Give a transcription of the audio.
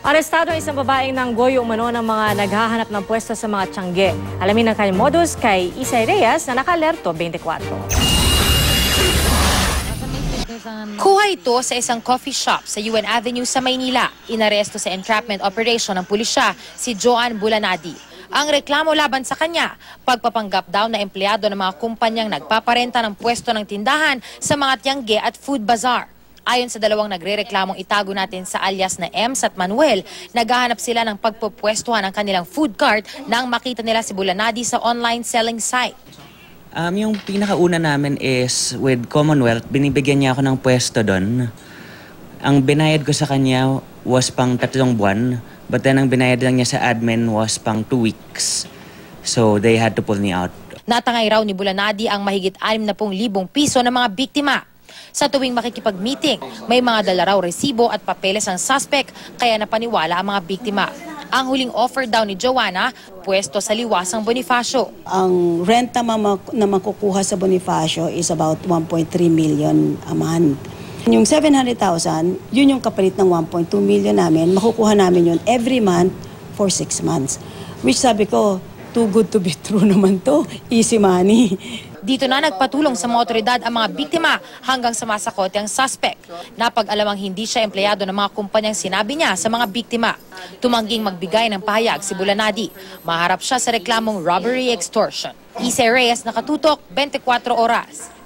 Arestado ang isang babaeng ng goyo umano ng mga naghahanap ng pwesto sa mga tiyangge. Alamin ang kanyang modus kay Isay Reyes na nakalerto 24. Kuha ito sa isang coffee shop sa UN Avenue sa Maynila. Inaresto sa entrapment operation ng pulisya si Joan Bulanadi. Ang reklamo laban sa kanya, pagpapanggap daw na empleyado ng mga kumpanyang nagpaparenta ng pwesto ng tindahan sa mga tiyangge at food bazaar. Ayon sa dalawang nagrereklamong itago natin sa alias na Ems at Manuel, naghahanap sila ng pagpupwestuhan ng kanilang food cart nang makita nila si Bulanadi sa online selling site. Um, yung pinakauna namin is with Commonwealth, binibigyan niya ako ng pwesto doon. Ang binayad ko sa kanya was pang tatlong buwan, but then ang binayad lang niya sa admin was pang two weeks. So they had to pull me out. Natangay raw ni Bulanadi ang mahigit 60,000 piso ng mga biktima. Sa tuwing makikipag-meeting, may mga dala raw resibo at papeles ang suspect kaya napaniwala ang mga biktima. Ang huling offer daw ni Joanna, pwesto sa liwasang Bonifacio. Ang rent na, na makukuha sa Bonifacio is about 1.3 million a month. Yung 700,000, yun yung kapalit ng 1.2 million namin. Makukuha namin yun every month for 6 months. Which sabi ko, too good to be true naman to. Easy money. Dito na nagpatulong sa mga otoridad ang mga biktima hanggang sa masakote ang suspect. Napag-alamang hindi siya empleyado ng mga kumpanyang sinabi niya sa mga biktima. Tumangging magbigay ng pahayag si Bulanadi. Maharap siya sa reklamong robbery extortion. Ise Reyes nakatutok 24 oras.